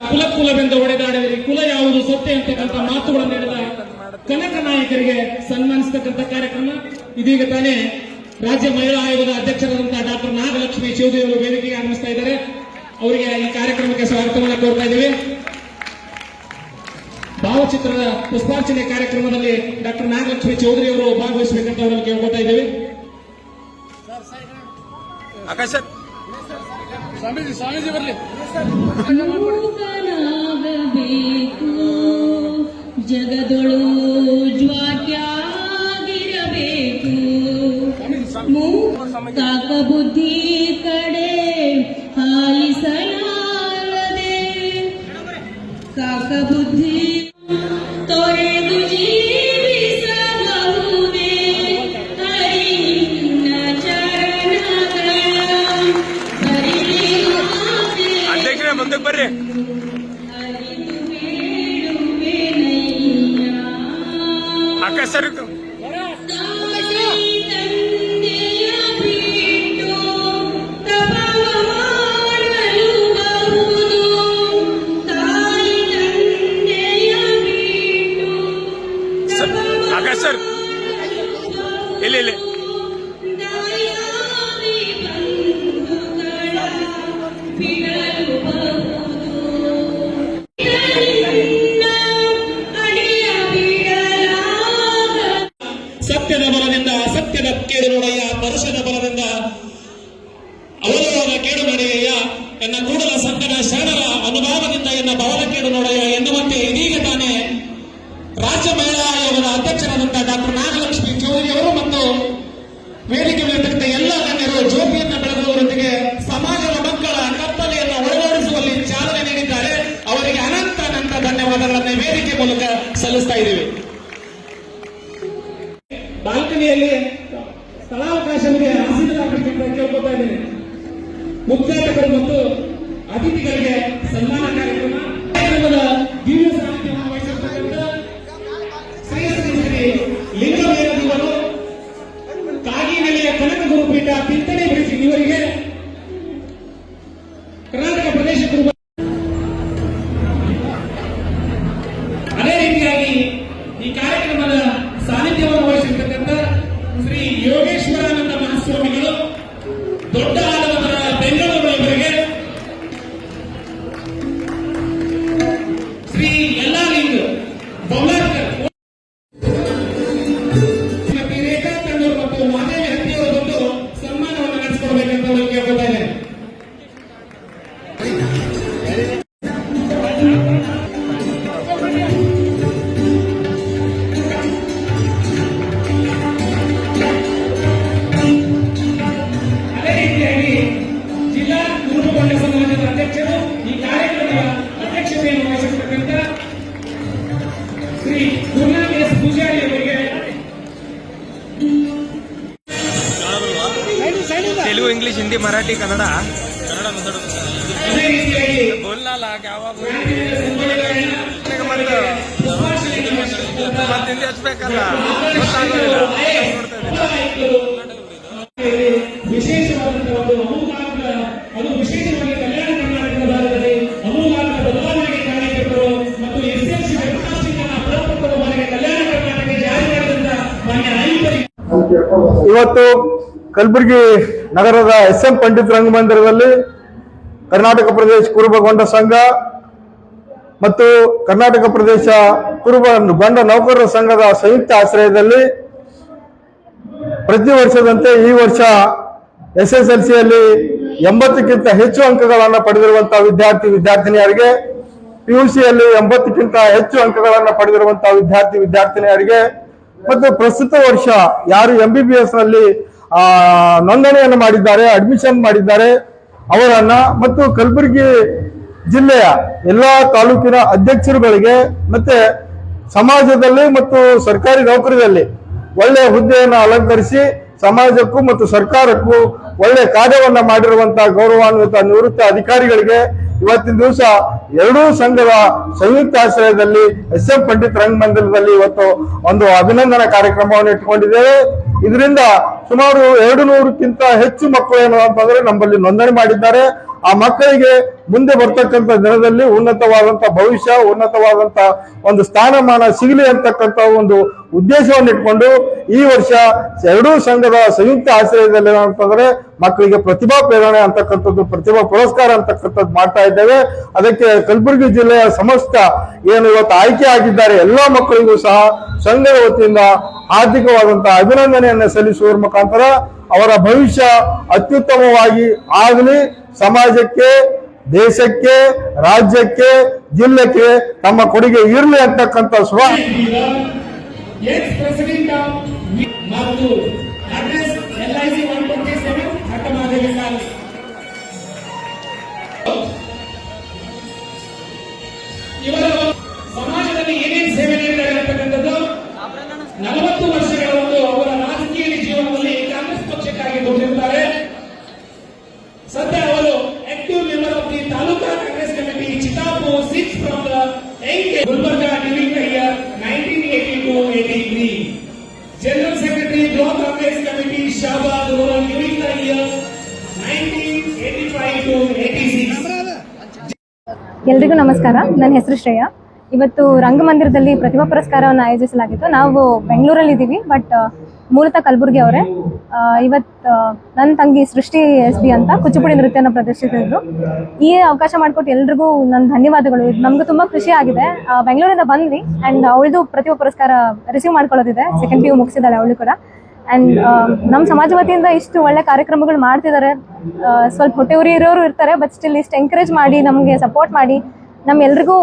ಕುಲ ಕುಲವೆಂದು ಹೊಡೆದಾಡಿದರೆ. ಕುಲ ಯಾವುದು ಸತ್ಯ ಅಂತಕ್ಕಂಥ ಮಾತುಗಳನ್ನು ಹೇಳಿದ ಕನಕ ನಾಯಕರಿಗೆ ಸನ್ಮಾನಿಸತಕ್ಕಂಥ ಕಾರ್ಯಕ್ರಮ. ಇದೀಗ ತಾನೇ ರಾಜ್ಯ ಮಹಿಳಾ ಆಯೋಗದ ಅಧ್ಯಕ್ಷರಾದಂತಹ ಡಾಕ್ಟರ್ ನಾಗಲಕ್ಷ್ಮಿ ಚೌಧರಿ ಅವರು ವೇದಿಕೆಗೆ ಆಗಮಿಸ್ತಾ ಇದ್ದಾರೆ. ಅವರಿಗೆ ಈ ಕಾರ್ಯಕ್ರಮಕ್ಕೆ ಸ್ವಾಗತವನ್ನು ಕೋರ್ತಾ ಇದ್ದೀವಿ. ಭಾವಚಿತ್ರದ ಪುಷ್ಪಾರ್ಚನೆ ಕಾರ್ಯಕ್ರಮದಲ್ಲಿ ಡಾಕ್ಟರ್ ನಾಗಲಕ್ಷ್ಮಿ ಚೌಧರಿ ಅವರು ಭಾಗವಹಿಸಬೇಕಂತ ಅವರನ್ನು ಕೇಳ್ಕೊತಾ ಇದ್ದೇವೆ. ಸ್ವಾಮೀಜಿ ಸ್ವಾಮೀಜಿ ಬರಲಿ. ಜಗದೊಳು ಜ್ವಾಕ್ಯಾಗಿರಬೇಕು ಕಾಕ ಬುದ್ಧಿ ಕಡೆ ಹಾಲಿಸಲಾರದೆ ಕಾಕ ಬುದ್ಧಿ ಆಕಾಶ್ ಕೇಡು ನೋಡಯ್ಯ ಎನ್ನುವಂತೆ ಇದೀಗ ತಾನೇ ರಾಜ್ಯ ಮಹಿಳಾ ಆಯೋಗದ ಅಧ್ಯಕ್ಷರಾದಂತಹ ಡಾಕ್ಟರ್ ನಾಗಲಕ್ಷ್ಮಿ ಚೌಧರಿ ಅವರು ಮತ್ತು ವೇದಿಕೆ ಮೇಲಿರ್ತಕ್ಕಂಥ ಎಲ್ಲ ಗಣ್ಯರು ಜ್ಯೋತಿಯನ್ನ ಬೆಳೆದವರೊಂದಿಗೆ ಸಮಾಜದ ಮಕ್ಕಳ ಕತ್ತಲೆಯನ್ನು ಒಳಗಾಡಿಸುವಲ್ಲಿ ಚಾಲನೆ ನೀಡಿದ್ದಾರೆ. ಅವರಿಗೆ ಅನಂತ ಅನಂತ ಧನ್ಯವಾದಗಳನ್ನು ವೇದಿಕೆ ಮೂಲಕ ಸಲ್ಲಿಸ್ತಾ ಇದ್ದೀವಿ. ಬಾಲ್ಕನಿಯಲ್ಲಿ ಆಸೀನರಾಗಬೇಕೆಂದು ಕೇಳ್ಕೊತಾ ಇದ್ದೇನೆ. ಮುಖ್ಯಾತಿಥಿಗಳು ಮತ್ತು ಮರಾಠಿ ಕನ್ನಡ? ಕನ್ನಡ ಯಾವಾಗ? ಮತ್ತೆ ಹಿಂದಿ ಹಚ್ಬೇಕಲ್ಲ? ಇವತ್ತು ಕಲಬುರಗಿ ನಗರದ ಎಸ್ ಎಂ ಪಂಡಿತ್ ರಂಗಮಂದಿರದಲ್ಲಿ ಕರ್ನಾಟಕ ಪ್ರದೇಶ ಕುರುಬಗೊಂಡ ಸಂಘ ಮತ್ತು ಕರ್ನಾಟಕ ಪ್ರದೇಶ ಕುರುಬ ಗೊಂಡ ನೌಕರರ ಸಂಘದ ಸಂಯುಕ್ತ ಆಶ್ರಯದಲ್ಲಿ ಪ್ರತಿ ವರ್ಷದಂತೆ ಈ ವರ್ಷ ಎಸ್ ಎಸ್ ಎಲ್ ಸಿಯಲ್ಲಿ ಎಂಬತ್ತಕ್ಕಿಂತ ಹೆಚ್ಚು ಅಂಕಗಳನ್ನು ಪಡೆದಿರುವಂತಹ ವಿದ್ಯಾರ್ಥಿ ವಿದ್ಯಾರ್ಥಿನಿಯರಿಗೆ ಪಿ ಯು ಸಿಯಲ್ಲಿ ಎಂಬತ್ತಕ್ಕಿಂತ ಹೆಚ್ಚು ಅಂಕಗಳನ್ನು ಪಡೆದಿರುವಂತಹ ವಿದ್ಯಾರ್ಥಿ ವಿದ್ಯಾರ್ಥಿನಿಯರಿಗೆ ಮತ್ತು ಪ್ರಸ್ತುತ ವರ್ಷ ಯಾರು ಎಂ ಬಿ ಬಿ ಎಸ್ ನೋಂದಣಿಯನ್ನು ಮಾಡಿದ್ದಾರೆ ಅಡ್ಮಿಷನ್ ಮಾಡಿದ್ದಾರೆ ಅವರನ್ನ. ಮತ್ತು ಕಲಬುರಗಿ ಜಿಲ್ಲೆಯ ಎಲ್ಲಾ ತಾಲೂಕಿನ ಅಧ್ಯಕ್ಷರುಗಳಿಗೆ ಮತ್ತೆ ಸಮಾಜದಲ್ಲಿ ಮತ್ತು ಸರ್ಕಾರಿ ನೌಕರಿಯಲ್ಲಿ ಒಳ್ಳೆಯ ಹುದ್ದೆಯನ್ನು ಅಲಂಕರಿಸಿ ಸಮಾಜಕ್ಕೂ ಮತ್ತು ಸರ್ಕಾರಕ್ಕೂ ಒಳ್ಳೆಯ ಕಾರ್ಯವನ್ನ ಮಾಡಿರುವಂತಹ ಗೌರವಾನ್ವಿತ ನಿವೃತ್ತ ಅಧಿಕಾರಿಗಳಿಗೆ ಇವತ್ತಿನ ದಿವಸ ಎರಡೂ ಸಂಘದ ಸಂಯುಕ್ತ ಆಶ್ರಯದಲ್ಲಿ ಎಸ್ ಎಂ ಪಂಡಿತ್ ರಂಗಮಂದಿರದಲ್ಲಿ ಇವತ್ತು ಒಂದು ಅಭಿನಂದನಾ ಕಾರ್ಯಕ್ರಮವನ್ನು ಇಟ್ಕೊಂಡಿದ್ದೇವೆ ಇದರಿಂದ ಸುಮಾರು ಎರಡು ನೂರಕ್ಕಿಂತ ಹೆಚ್ಚು ಮಕ್ಕಳು ಏನು ಅಂತಂದ್ರೆ ನಮ್ಮಲ್ಲಿ ನೋಂದಣಿ ಮಾಡಿದ್ದಾರೆ. ಆ ಮಕ್ಕಳಿಗೆ ಮುಂದೆ ಬರ್ತಕ್ಕಂಥ ದಿನದಲ್ಲಿ ಉನ್ನತವಾದಂತ ಭವಿಷ್ಯ ಉನ್ನತವಾದಂತ ಒಂದು ಸ್ಥಾನಮಾನ ಸಿಗಲಿ ಅಂತಕ್ಕಂಥ ಒಂದು ಉದ್ದೇಶವನ್ನು ಇಟ್ಕೊಂಡು ಈ ವರ್ಷ ಎರಡೂ ಸಂಘದ ಸಂಯುಕ್ತ ಆಶ್ರಯದಲ್ಲಿ ಏನಂತಂದ್ರೆ ಮಕ್ಕಳಿಗೆ ಪ್ರತಿಭಾ ಪ್ರೇರಣೆ ಅಂತಕ್ಕಂಥದ್ದು, ಪ್ರತಿಭಾ ಪುರಸ್ಕಾರ ಅಂತಕ್ಕಂಥದ್ದು ಮಾಡ್ತಾ ಇದ್ದೇವೆ. ಅದಕ್ಕೆ ಕಲಬುರಗಿ ಜಿಲ್ಲೆಯ ಸಮಸ್ತ ಏನು ಇವತ್ತು ಆಯ್ಕೆ ಆಗಿದ್ದಾರೆ ಎಲ್ಲ ಮಕ್ಕಳಿಗೂ ಸಹ ಸಂಘದ ವತಿಯಿಂದ ಹಾರ್ದಿಕವಾದಂತಹ ಅಭಿನಂದನೆಯನ್ನು ಸಲ್ಲಿಸುವ ಮುಖಾಂತರ ಅವರ ಭವಿಷ್ಯ ಅತ್ಯುತ್ತಮವಾಗಿ ಆಗಲಿ ಸಮಾಜಕ್ಕೆ, ದೇಶಕ್ಕೆ, ರಾಜ್ಯಕ್ಕೆ ಜಿಲ್ಲೆಗೆ ತಮ್ಮ ಕೊಡುಗೆ ಇರಲಿ ಅಂತಕ್ಕಂಥ ಸ್ವ ಬ್ಲಾಕ್ ಕಾಂಗ್ರೆಸ್ ಕಮಿಟಿ ಎಲ್ರಿಗೂ ನಮಸ್ಕಾರ. ನನ್ನ ಹೆಸರು ಶ್ರೇಯಾ. ಇವತ್ತು ರಂಗಮಂದಿರದಲ್ಲಿ ಪ್ರತಿಭಾ ಪುರಸ್ಕಾರವನ್ನು ಆಯೋಜಿಸಲಾಗಿತ್ತು. ನಾವು ಬೆಂಗಳೂರಲ್ಲಿ ಇದ್ದೀವಿ ಬಟ್ ಮೂಲತಃ ಕಲಬುರ್ಗಿ ಅವರೇ. ಇವತ್ತು ನನ್ನ ತಂಗಿ ಸೃಷ್ಟಿ ಎಸ್ ಬಿ ಅಂತ ಕುಚಿಪುಡಿ ನೃತ್ಯನ ಪ್ರದರ್ಶಿಸಿದ್ರು. ಈ ಅವಕಾಶ ಮಾಡಿಕೊಟ್ಟು ಎಲ್ರಿಗೂ ನನ್ನ ಧನ್ಯವಾದಗಳು. ನಮ್ಗೆ ತುಂಬ ಖುಷಿ ಆಗಿದೆ. ಬೆಂಗಳೂರಿಂದ ಬಂದ್ವಿ. ಆ್ಯಂಡ್ ಅವಳದು ಪ್ರತಿಭಾ ಪುರಸ್ಕಾರ ರಿಸೀವ್ ಮಾಡ್ಕೊಳ್ಳೋದಿದೆ. ಸೆಕೆಂಡ್ ಪಿ ಯು ಮುಗಿಸಿದ್ದಾಳೆ ಅವಳು ಕೂಡ. ಆ್ಯಂಡ್ ನಮ್ಮ ಸಮಾಜ ವತಿಯಿಂದ ಇಷ್ಟು ಒಳ್ಳೆ ಕಾರ್ಯಕ್ರಮಗಳು ಮಾಡ್ತಿದ್ದಾರೆ. ಸ್ವಲ್ಪ ಹೊಟ್ಟೆ ಉರಿ ಇರೋರು ಇರ್ತಾರೆ. ಬಟ್ ಸ್ಟಿಲ್ ಇಷ್ಟು ಎಂಕರೇಜ್ ಮಾಡಿ, ನಮಗೆ ಸಪೋರ್ಟ್ ಮಾಡಿ ನಮ್ಮ ಎಲ್ರಿಗೂ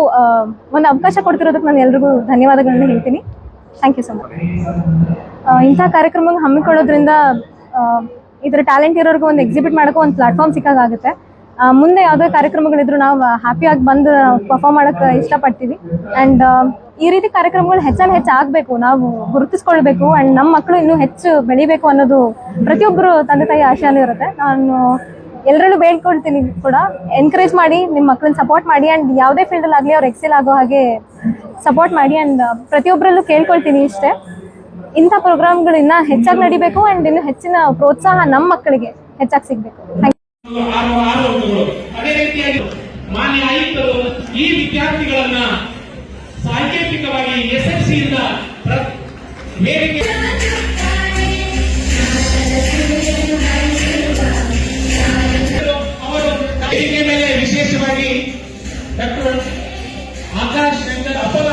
ಒಂದು ಅವಕಾಶ ಕೊಡ್ತಿರೋದಕ್ಕೆ ನಾನು ಎಲ್ರಿಗೂ ಧನ್ಯವಾದಗಳನ್ನ ಹೇಳ್ತೀನಿ. ಥ್ಯಾಂಕ್ ಯು ಸೊ ಮಚ್ ಇಂಥ ಕಾರ್ಯಕ್ರಮ ಹಮ್ಮಿಕೊಳ್ಳೋದ್ರಿಂದ ಇದರ ಟ್ಯಾಲೆಂಟ್ ಇರೋರ್ಗೂ ಒಂದು ಎಕ್ಸಿಬಿಟ್ ಮಾಡೋಕ್ಕೂ ಒಂದು ಪ್ಲಾಟ್ಫಾರ್ಮ್ ಸಿಕ್ಕಾಗುತ್ತೆ ಮುಂದೆ ಯಾವುದೇ ಕಾರ್ಯಕ್ರಮಗಳಿದ್ರು ನಾವು ಹ್ಯಾಪಿಯಾಗಿ ಬಂದು ಪರ್ಫಾರ್ಮ್ ಮಾಡೋಕೆ ಇಷ್ಟಪಡ್ತೀವಿ. ಆ್ಯಂಡ್ ಈ ರೀತಿ ಕಾರ್ಯಕ್ರಮಗಳು ಹೆಚ್ಚಾಗಿ ಹೆಚ್ಚು ಆಗಬೇಕು, ನಾವು ಗುರುತಿಸ್ಕೊಳ್ಬೇಕು ಆ್ಯಂಡ್ ನಮ್ಮ ಮಕ್ಕಳು ಇನ್ನೂ ಹೆಚ್ಚು ಬೆಳಿಬೇಕು ಅನ್ನೋದು ಪ್ರತಿಯೊಬ್ಬರು ತಂದೆ ತಾಯಿ ಆಶೆನೂ ಇರುತ್ತೆ. ನಾನು ಎಲ್ಲರಲ್ಲೂ ಬೇಡ್ಕೊಳ್ತೀನಿ ಕೂಡ. ಎನ್ಕರೇಜ್ ಮಾಡಿ ನಿಮ್ಮ ಮಕ್ಕಳನ್ನ ಸಪೋರ್ಟ್ ಮಾಡಿ ಆ್ಯಂಡ್ ಯಾವುದೇ ಫೀಲ್ಡಲ್ಲಿ ಆಗಲಿ ಅವ್ರು ಎಕ್ಸೆಲ್ ಆಗೋ ಹಾಗೆ ಸಪೋರ್ಟ್ ಮಾಡಿ ಆ್ಯಂಡ್ ಪ್ರತಿಯೊಬ್ಬರಲ್ಲೂ ಕೇಳ್ಕೊಳ್ತೀನಿ ಇಷ್ಟೇ. ಇಂಥ ಪ್ರೋಗ್ರಾಮ್ಗಳು ಇನ್ನ ಹೆಚ್ಚಾಗಿ ನಡಿಬೇಕು ಅಂಡ್ ಇನ್ನು ಹೆಚ್ಚಿನ ಪ್ರೋತ್ಸಾಹ ನಮ್ಮ ಮಕ್ಕಳಿಗೆ ಹೆಚ್ಚಾಗಿ ಸಿಗ್ಬೇಕು. ಅದೇ ರೀತಿಯಾಗಿ ವಿಶೇಷವಾಗಿ ಡಾಕ್ಟರ್ ಆಕಾಶ್ ಅಪಲ